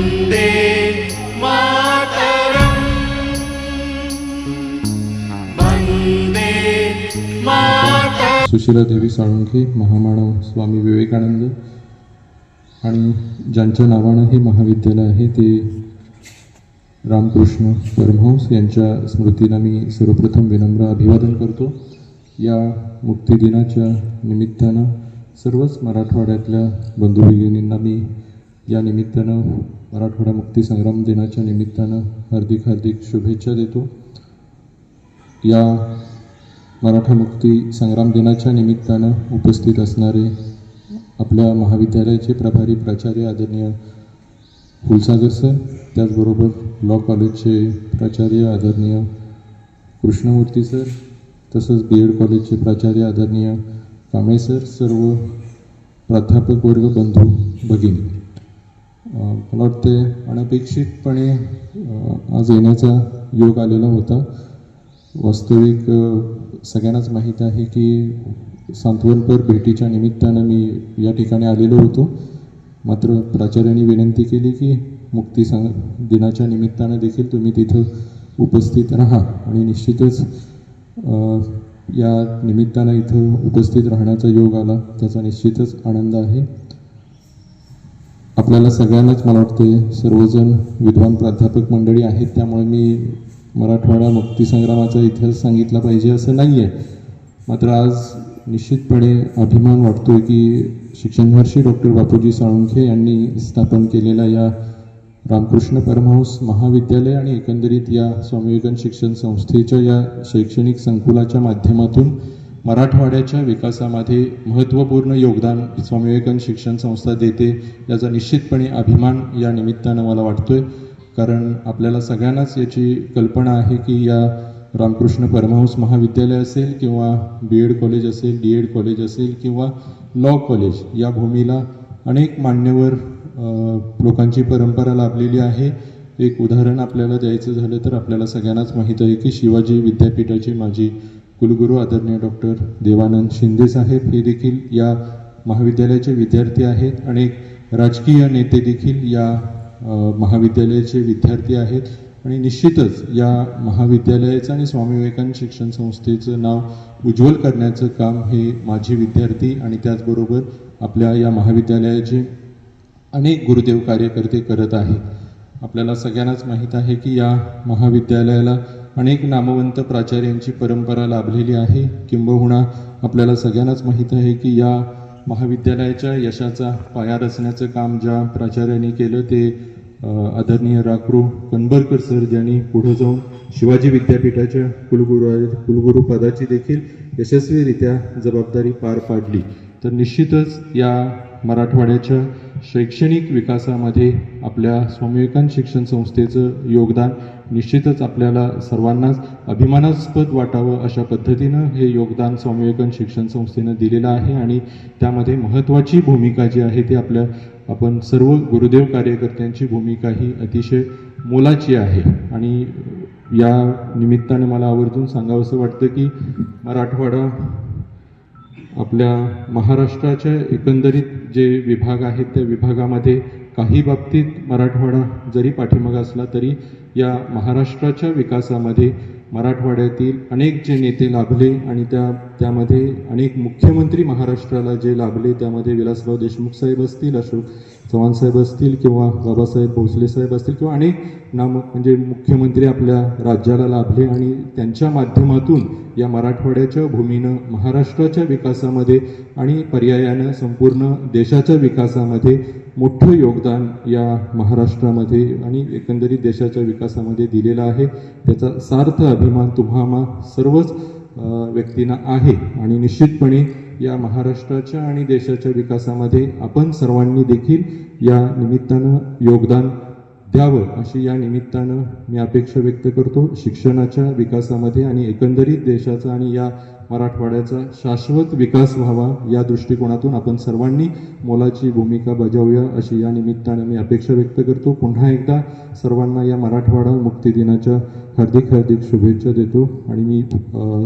वन्दे मातरम्। वन्दे मातरम्। सुशीला देवी साळुंखे महामानव स्वामी विवेकानंद आणि ज्यांच्या नावानं हे महाविद्यालय आहे ते रामकृष्ण परमहंस यांच्या स्मृतीला मी सर्वप्रथम विनम्र अभिवादन करतो. या मुक्तिदिनाच्या निमित्तानं सर्वच मराठवाड्यातल्या बंधू भगिनींना मी या निमित्तानं मराठवाडा मुक्तीसंग्राम दिनाच्या निमित्तानं हार्दिक हार्दिक शुभेच्छा देतो. या मराठा मुक्ती संग्राम दिनाच्या निमित्तानं उपस्थित असणारे आपल्या महाविद्यालयाचे प्रभारी प्राचार्य आदरणीय फुलसागर सर त्याचबरोबर लॉ कॉलेजचे प्राचार्य आदरणीय कृष्णमूर्ती सर तसंच बी एड कॉलेजचे प्राचार्य आदरणीय कांबळे सर सर्व प्राध्यापक वर्ग बंधू भगिनी. मला वाटते अनपेक्षितपणे आज येण्याचा योग आलेला होता. वास्तविक सगळ्यांनाच माहीत आहे की सांत्वनपर भेटीच्या निमित्तानं मी या ठिकाणी आलेलो होतो. मात्र प्राचार्यांनी विनंती केली की मुक्ती सांग दिनाच्या निमित्तानं देखील तुम्ही तिथं उपस्थित राहा आणि निश्चितच या निमित्तानं इथं उपस्थित राहण्याचा योग आला. त्याचा निश्चितच आनंद आहे. आपल्याला सगळ्यांनाच मला वाटते सर्वजण विद्वान प्राध्यापक मंडळी आहेत त्यामुळे मी मराठवाडा मुक्तीसंग्रामाचा इतिहास सांगितला पाहिजे असं नाही आहे मात्र आज निश्चितपणे अभिमान वाटतोय की शिक्षणवर्षी डॉक्टर बापूजी साळुंखे यांनी स्थापन केलेल्या या रामकृष्ण परमहंस महाविद्यालय आणि एकंदरीत या स्वामी विवेकानंद शिक्षण संस्थेच्या या शैक्षणिक संकुलाच्या माध्यमातून मराठवाड्याच्या विकासामध्ये महत्त्वपूर्ण योगदान स्वामी विवेकानंद शिक्षण संस्था देते याचा निश्चितपणे अभिमान या निमित्तानं मला वाटतो आहे कारण आपल्याला सगळ्यांनाच याची कल्पना आहे की या रामकृष्ण परमहंस महाविद्यालय असेल किंवा बी एड कॉलेज असेल डी एड कॉलेज असेल किंवा लॉ कॉलेज या भूमीला अनेक मान्यवर लोकांची परंपरा लाभलेली आहे. एक उदाहरण आपल्याला द्यायचं झालं तर आपल्याला सगळ्यांनाच माहीत आहे की शिवाजी विद्यापीठाची माझी कुलगुरू आदरणीय डॉक्टर देवानंद शिंदे साहेब हे देखील या महाविद्यालयाचे विद्यार्थी आहेत अनेक राजकीय नेते देखील या महाविद्यालयाचे विद्यार्थी आहेत. आणि निश्चितच या महाविद्यालयाचं आणि स्वामी विवेकानंद शिक्षण संस्थेचं नाव उज्ज्वल करण्याचं काम हे माझे विद्यार्थी आणि त्याचबरोबर आपल्या या महाविद्यालयाचे अनेक गुरुदेव कार्यकर्ते करत आहेत. आपल्याला सगळ्यांनाच माहीत आहे की या महाविद्यालयाला अनेक नामवंत प्राचार्यांची परंपरा लाभलेली आहे. किंबहुना आपल्याला सगळ्यांनाच माहीत आहे की या महाविद्यालयाच्या यशाचा पाया रचण्याचं काम ज्या प्राचार्यांनी केलं ते आदरणीय राखरू कनबरकर सर ज्यांनी पुढे जाऊन शिवाजी विद्यापीठाच्या कुलगुरू कुलगुरू पदाची देखील यशस्वीरित्या जबाबदारी पार पाडली. तर निश्चितच या मराठवाड्याच्या शैक्षणिक विकासामध्ये आपल्या स्वामी विवेकानंद शिक्षण संस्थेचं योगदान निश्चितच आपल्याला सर्वांनाच अभिमानास्पद वाटावं अशा पद्धतीनं हे योगदान स्वामी विवेकानंद शिक्षण संस्थेनं दिलेलं आहे आणि त्यामध्ये महत्त्वाची भूमिका जी आहे ती आपल्या आपण सर्व गुरुदेव कार्यकर्त्यांची भूमिका ही अतिशय मोलाची आहे. आणि या निमित्ताने मला आवर्जून सांगावंसं वाटतं की मराठवाडा आपल्या महाराष्ट्राच्या एकंदरीत जे विभाग आहेत त्या विभागामध्ये काही बाबतीत मराठवाडा जरी पाठीमागा असला तरी या महाराष्ट्राच्या विकासामध्ये मराठवाड्यातील अनेक जे नेते लाभले आणि त्या त्यामध्ये अनेक मुख्यमंत्री महाराष्ट्राला जे लाभले त्यामध्ये विलासराव देशमुख साहेब असतील अशोक चव्हाण साहेब असतील किंवा बाबासाहेब भोसले साहेब असतील किंवा अनेक नाम म्हणजे मुख्यमंत्री आपल्या राज्याला लाभले आणि त्यांच्या माध्यमातून या मराठवाड्याच्या भूमीनं महाराष्ट्राच्या विकासामध्ये आणि पर्यायानं संपूर्ण देशाच्या विकासामध्ये मोठं योगदान या महाराष्ट्रामध्ये आणि एकंदरीत देशाच्या विकासामध्ये दिलेलं आहे. त्याचा सार्थ अभिमान तुम्हा सर्वच व्यक्तींना आहे. आणि निश्चितपणे या महाराष्ट्राच्या आणि देशाच्या विकासामध्ये आपण सर्वांनी देखील या निमित्तानं योगदान द्यावं अशी या निमित्तानं मी अपेक्षा व्यक्त करतो शिक्षणाच्या विकासामध्ये आणि एकंदरीत देशाचा आणि या मराठवाड्याचा शाश्वत विकास व्हावा या दृष्टिकोनातून आपण सर्वांनी मोलाची भूमिका बजावूया अशी या निमित्तानं मी अपेक्षा व्यक्त करतो. पुन्हा एकदा सर्वांना या मराठवाडा मुक्ती दिनाच्या हार्दिक हार्दिक शुभेच्छा देतो. आणि मी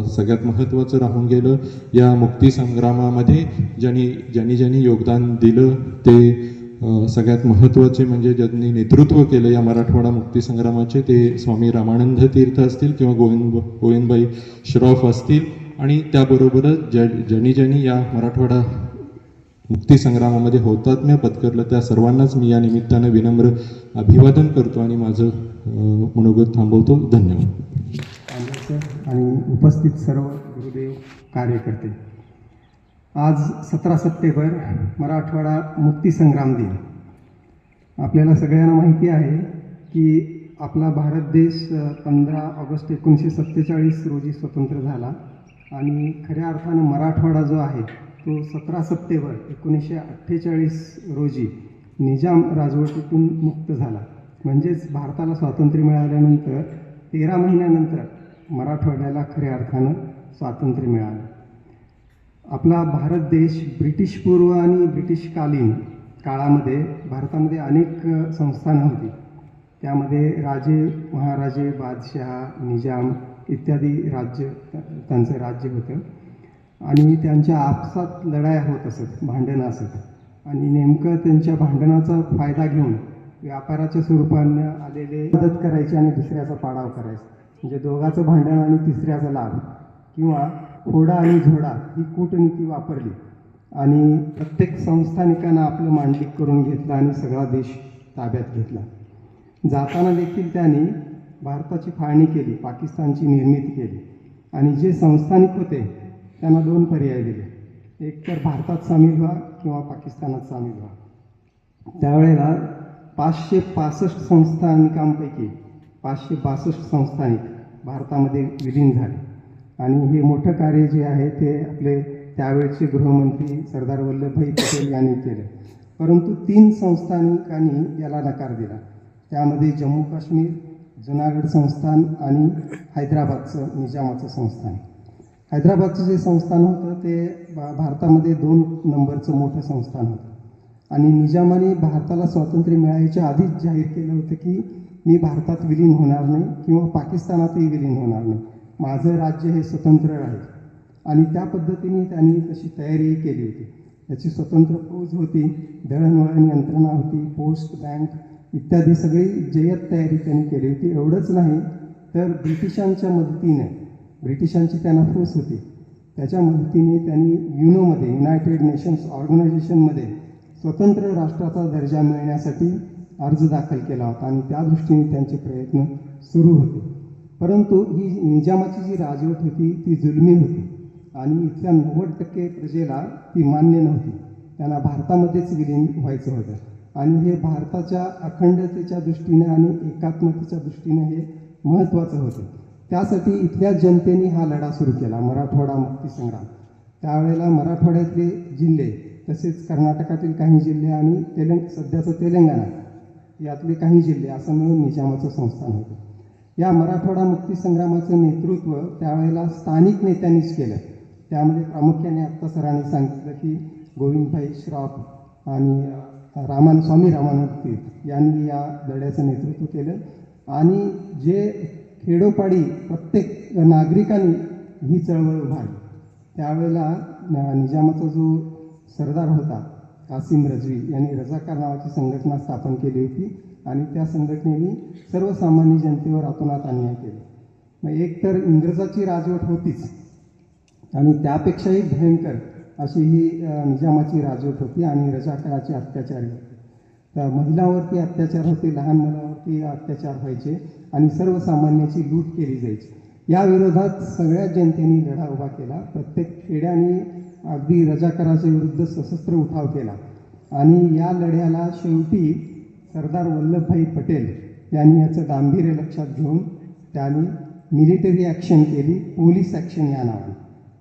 सगळ्यात महत्त्वाचं राहून गेलं या मुक्ती संग्रामामध्ये ज्यांनी ज्यांनी ज्यांनी योगदान दिलं ते सगळ्यात महत्त्वाचे म्हणजे ज्यांनी नेतृत्व केलं या मराठवाडा मुक्तीसंग्रामाचे ते स्वामी रामानंद तीर्थ असतील किंवा गोविंद गोविंदबाई श्रॉफ असतील. आणि त्याबरोबरच ज्या ज्यांनी ज्यांनी या मराठवाडा मुक्तीसंग्रामामध्ये हौतात्म्य पत्करलं त्या सर्वांनाच मी या निमित्तानं विनम्र अभिवादन करतो आणि माझं मनोगत थांबवतो. धन्यवाद. आणि उपस्थित सर्व गुरुदेव कार्यकर्ते. आज सतरा सप्टेंबर मराठवाडा मुक्तीसंग्राम दिन. आपल्याला सगळ्यांना माहिती आहे की आपला भारत देश पंधरा ऑगस्ट एकोणीसशे सत्तेचाळीस रोजी स्वतंत्र झाला आणि खऱ्या अर्थानं मराठवाडा जो आहे तो सतरा सप्टेंबर एकोणीसशे अठ्ठेचाळीस रोजी निजाम राजवटीतून मुक्त झाला. म्हणजेच भारताला स्वातंत्र्य मिळाल्यानंतर तेरा महिन्यानंतर मराठवाड्याला खऱ्या अर्थानं स्वातंत्र्य मिळालं. आपला भारत देश ब्रिटिशपूर्व आणि ब्रिटिशकालीन काळामध्ये भारतामध्ये अनेक संस्थानं होती. त्यामध्ये राजे महाराजे बादशहा निजाम इत्यादी राज्य त्यांचं राज्य होतं. आणि त्यांच्या आपसात लढाया होत असत भांडणं असत. आणि नेमकं त्यांच्या भांडणाचा फायदा घेऊन व्यापाराच्या स्वरूपानं आलेले मदत करायची आणि दुसऱ्याचा पाडाव करायचा. म्हणजे दोघाचं भांडण आणि तिसऱ्याचा लाभ किंवा फोडा आणि झोडा ही कूटनीती वापरली आणि प्रत्येक संस्थानिकांना आपलं मांडलिक करून घेतलं आणि सगळा देश ताब्यात घेतला. जाताना देखील त्यांनी भारताची फाळणी केली पाकिस्तानची निर्मिती केली आणि जे संस्थानिक होते त्यांना दोन पर्याय दिले. एक तर भारतात सामील व्हा किंवा पाकिस्तानात सामील व्हा. त्यावेळेला पाचशे पासष्ट संस्थानिकांपैकी पाचशे बासष्ट संस्थानिक भारतामध्ये विलीन झाले. आणि हे मोठं कार्य जे आहे ते आपले त्यावेळचे गृहमंत्री सरदार वल्लभभाई पटेल यांनी केलं. परंतु तीन संस्थानिकांनी याला नकार दिला. त्यामध्ये जम्मू काश्मीर जुनागड संस्थान आणि हैदराबादचं निजामाचं संस्थान. हैदराबादचं जे संस्थान होतं ते भारतामध्ये दोन नंबरचं मोठं संस्थान होतं. आणि निजामाने भारताला स्वातंत्र्य मिळायच्या आधीच जाहीर केलं होतं की मी भारतात विलीन होणार नाही किंवा पाकिस्तानातही विलीन होणार नाही. माझं राज्य हे स्वतंत्र आहे आणि त्या पद्धतीने त्यांनी तशी तयारीही केली होती. त्याची स्वतंत्र फौज होती दळणवळण यंत्रणा होती पोस्ट बँक इत्यादी सगळी जय्यत तयारी त्यांनी केली होती. एवढंच नाही तर ब्रिटिशांच्या मदतीने ब्रिटिशांची त्यांना फौज होती. त्याच्या मदतीने त्यांनी युनोमध्ये युनायटेड नेशन्स ऑर्गनायझेशनमध्ये स्वतंत्र राष्ट्राचा दर्जा मिळण्यासाठी अर्ज दाखल केला होता. आणि त्या दृष्टीने त्यांचे प्रयत्न सुरू होते. परंतु ही निजामाची जी राजवट होती ती जुलमी होती. आणि इथल्या नव्वद टक्के प्रजेला ती मान्य नव्हती. त्यांना भारतामध्येच विलीन व्हायचं होतं. आणि हे भारताच्या अखंडतेच्या दृष्टीने आणि एकात्मतेच्या दृष्टीने हे महत्त्वाचं होतं. त्यासाठी इथल्या जनतेने हा लढा सुरू केला मराठवाडा मुक्तीसंग्राम त्यावेळेला मराठवाड्यातले जिल्हे तसेच कर्नाटकातील काही जिल्हे आणि तेलंग सध्याचं तेलंगणा यातले काही जिल्हे असं मिळून निजामाचं संस्थान होतं. या मराठवाडा मुक्तीसंग्रामाचं नेतृत्व त्यावेळेला स्थानिक नेत्यांनीच केलं. त्यामध्ये प्रामुख्याने आत्ता सरांनी सांगितलं की गोविंदभाई श्रॉफ आणि रामान स्वामी रामानंद तीर्थ यांनी या लढ्याचं नेतृत्व केलं. आणि जे खेडोपाडी प्रत्येक नागरिकांनी ही चळवळ उभारली. त्यावेळेला निजामाचा जो सरदार होता कासिम रजवी यांनी रजाकार नावाची संघटना स्थापन केली होती आणि त्या संघटनेने सर्वसामान्य जनतेवर अतोनात अन्याय केले. मग एक तर इंग्रजाची राजवट होतीच आणि त्यापेक्षाही भयंकर अशी ही निजामाची राजवट होती आणि रजाकाराचे अत्याचारी होते. तर महिलांवरती अत्याचार होते लहान मुलांवरती अत्याचार व्हायचे आणि सर्वसामान्याची लूट केली जायची. या विरोधात सगळ्या जनतेने लढा उभा केला. प्रत्येक खेड्याने अगदी रजाकाराच्या विरुद्ध सशस्त्र उठाव केला. आणि या लढ्याला शेवटी सरदार वल्लभभाई पटेल यांनी याचं गांभीर्य लक्षात घेऊन त्यांनी मिलिटरी ॲक्शन केली पोलीस ॲक्शन या नावाने.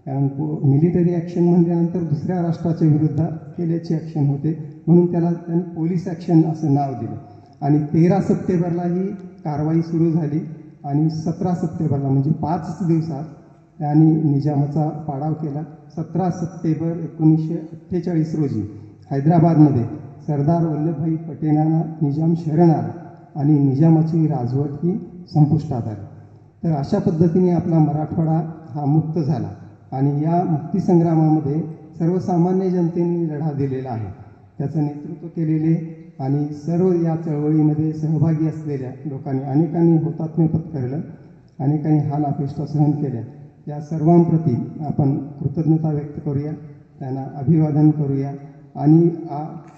कारण पो मिलिटरी ॲक्शन म्हटल्यानंतर दुसऱ्या राष्ट्राच्या विरुद्ध केल्याची ॲक्शन होते म्हणून त्याला त्यांनी पोलीस ॲक्शन असं नाव दिलं. आणि तेरा सप्टेंबरला ही कारवाई सुरू झाली आणि सतरा सप्टेंबरला म्हणजे पाच दिवसात आणि निजामाचा पाडाव केला. सतरा सप्टेंबर एकोणीसशे अठ्ठेचाळीस रोजी हैदराबादमध्ये सरदार वल्लभभाई पटेलांना निजाम शरण आला आणि निजामाची राजवट ही संपुष्टात आली. तर अशा पद्धतीने आपला मराठवाडा हा मुक्त झाला आणि या मुक्तीसंग्रामामध्ये सर्वसामान्य जनतेने लढा दिलेला आहे. त्याचं नेतृत्व केलेले आणि सर्व या चळवळीमध्ये सहभागी असलेल्या लोकांनी अनेकांनी हुतात्म्य पत्करलं अनेकांनी हाल अपेष्टा सहन केल्या. या सर्वांप्रती आपण कृतज्ञता व्यक्त करूया त्यांना अभिवादन करूया. आणि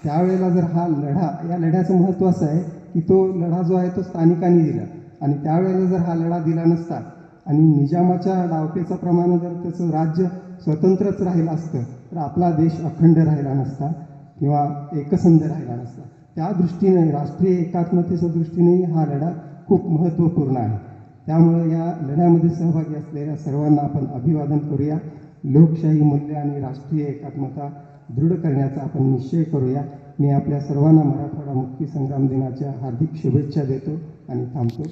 त्यावेळेला जर हा लढा या लढ्याचं महत्त्व असं आहे की तो लढा जो आहे तो स्थानिकांनी दिला. आणि त्यावेळेला जर हा लढा दिला नसता आणि निजामाच्या डावपेचाप्रमाणे जर त्याचं राज्य स्वतंत्रच राहिलं असतं तर आपला देश अखंड राहिला नसता किंवा एकसंध राहिला नसता. त्या दृष्टीने राष्ट्रीय एकात्मतेच्या दृष्टीने हा लढा खूप महत्त्वपूर्ण आहे. त्यामुळे या लढ्यामध्ये सहभागी असलेल्या सर्वांना आपण अभिवादन करूया. लोकशाही मूल्य आणि राष्ट्रीय एकात्मता दृढ करण्याचा आपण निश्चय करूया. मी आपल्या सर्वांना मराठवाडा मुक्ती संग्राम दिनाच्या हार्दिक शुभेच्छा देतो आणि थांबतो.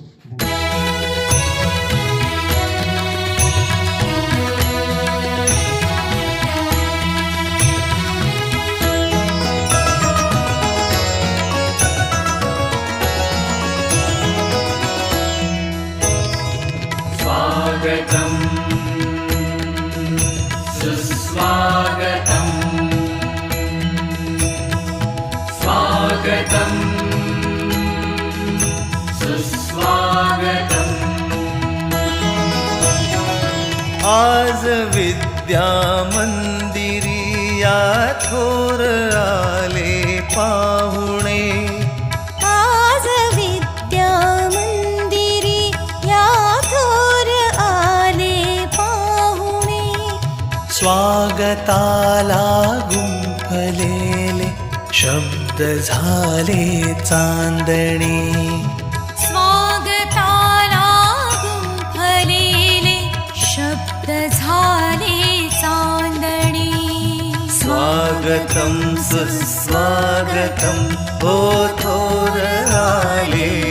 विद्या मंदिरी या थोर आले पाहुणे। आज विद्या मंदिरी या थोर आले पाहुणे। स्वागताला गुंफलेले शब्द झाले चांदणे। स्वागतं सुस्वागतं हो थोर आले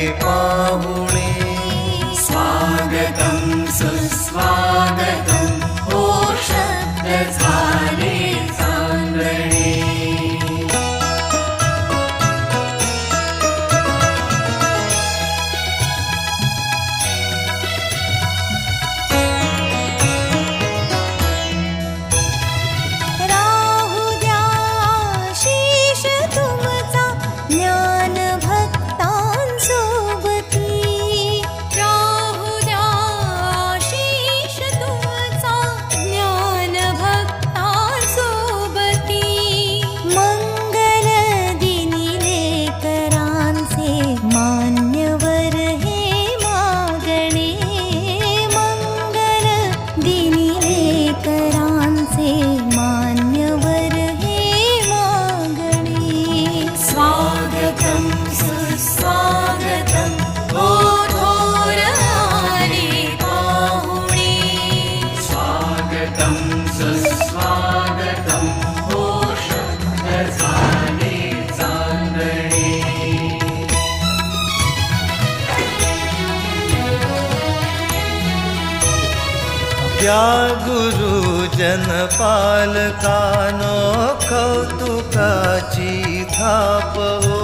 त्या गुरुजन पालकानो कौतुकाची थाप हो।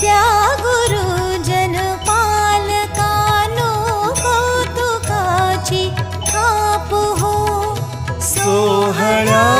त्या गुरुजन पालकानो कौतुकाची थाप हो। सोहळा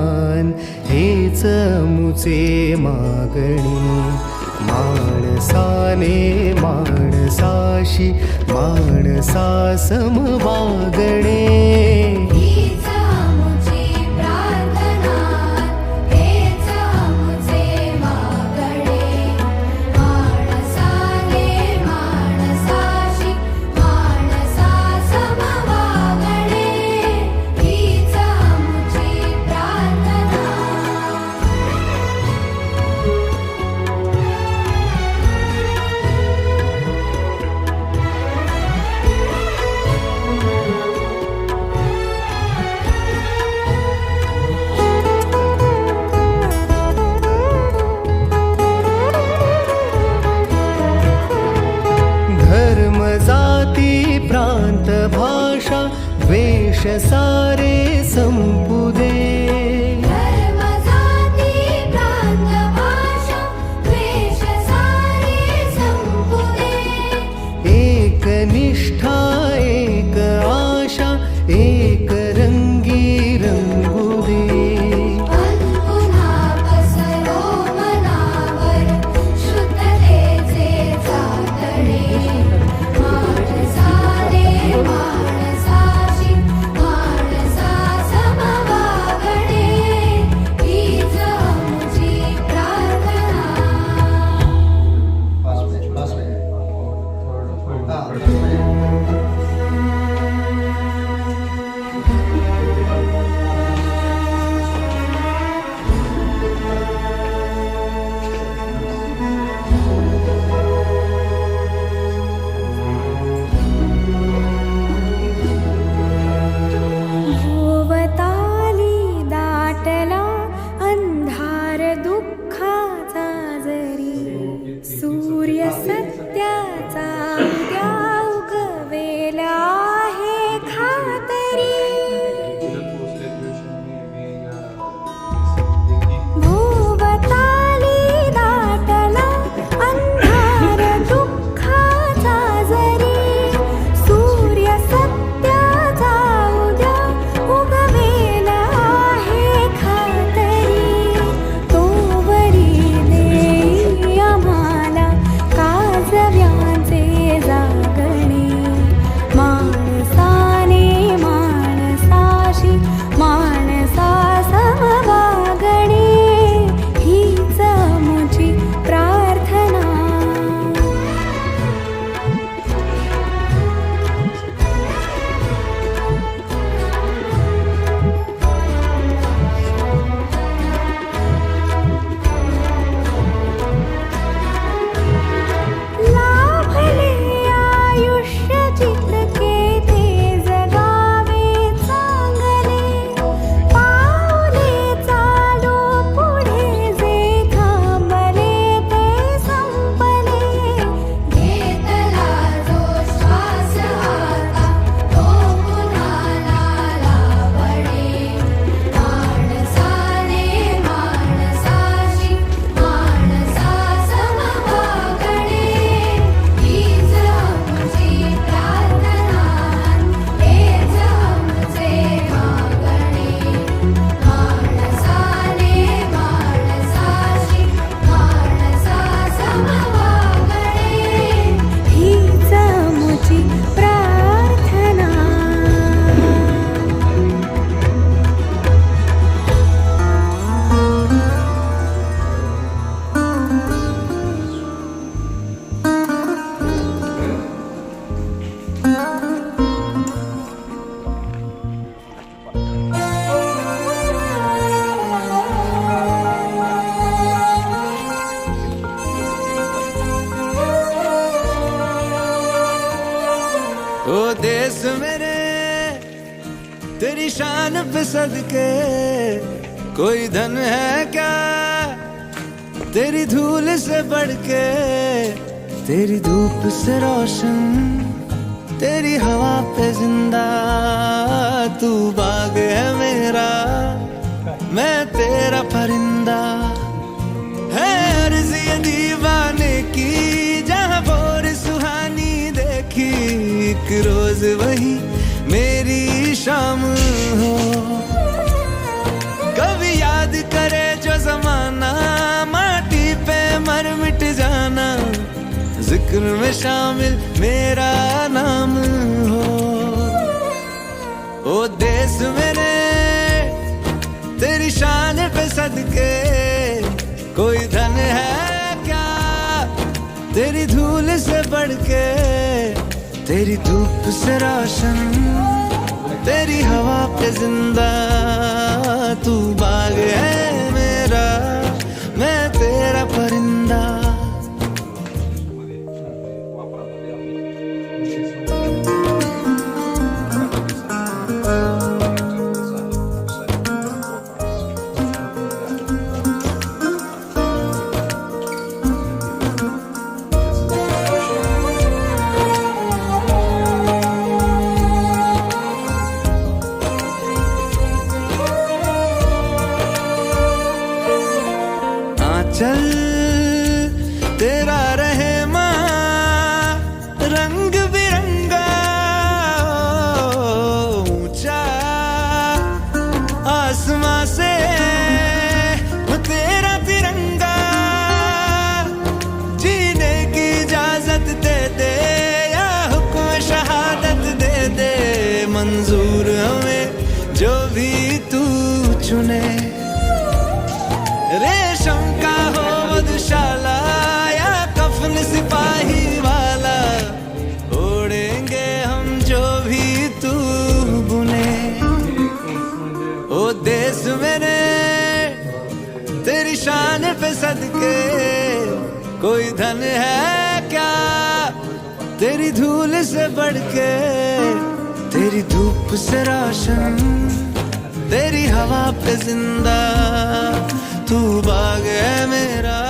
दान हेच मुचे मागणी. माणसाने माणसाशी माणसा समवागणे सारे सम्पुद सदके। कोई धन है क्या? तेरी धूल से बढ़ के तेरी धूप से रोशन। तेरी हवा पे ज़िंदा। तू बाग है मेरा। मैं तेरा परिंदा। है अर्ज़ दीवाने की। जहाँ बोर सुहानी देखी। एक रोज वही मेरी शाम ज़िक्र में शामिल मेरा नाम हो। ओ देश मेरे, तेरी शान पे सदके, कोई धन है क्या? तेरी धूल से बढ़ के तेरी धूप से रोशन, तेरी हवा पे ज़िंदा तू बाग है मेरा, मैं तेरा परिंदा। कोई धन है क्या? तेरी धूल से बढ़ के तेरी धूप से रोशन तेरी हवा पे जिंदा तू बाग है मेरा।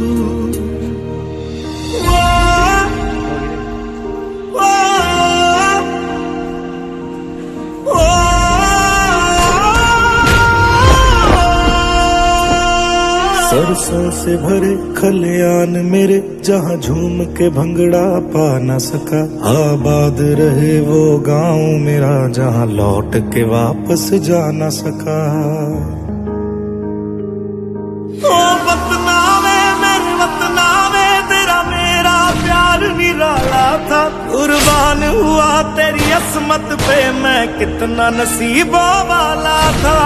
सरसों से भरे खलियान मेरे, जहाँ झूम के भंगड़ा पा न सका। आबाद रहे वो गाँव मेरा, जहाँ लौट के वापस जा न सका। ओ वतनावे, मेरे वतनावे, तेरा मेरा प्यार निराला था। कुर्बान हुआ तेरी असमत पे, मैं कितना नसीबों वाला था।